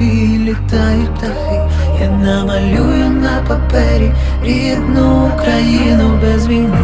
небі літають птахи. Я намалюю на папері рідну Україну без війни.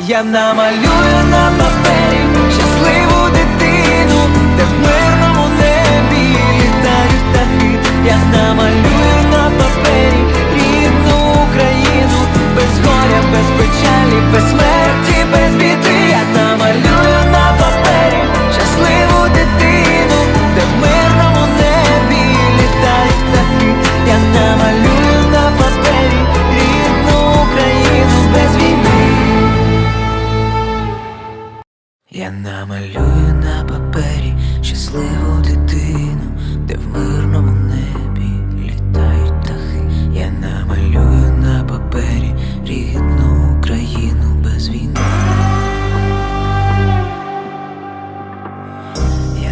Я намалюю на папері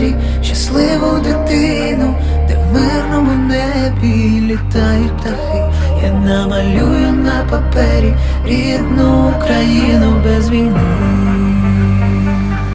Папері щасливу дитину, де в мирному небі літають птахи. Я намалюю на папері рідну Україну без війни.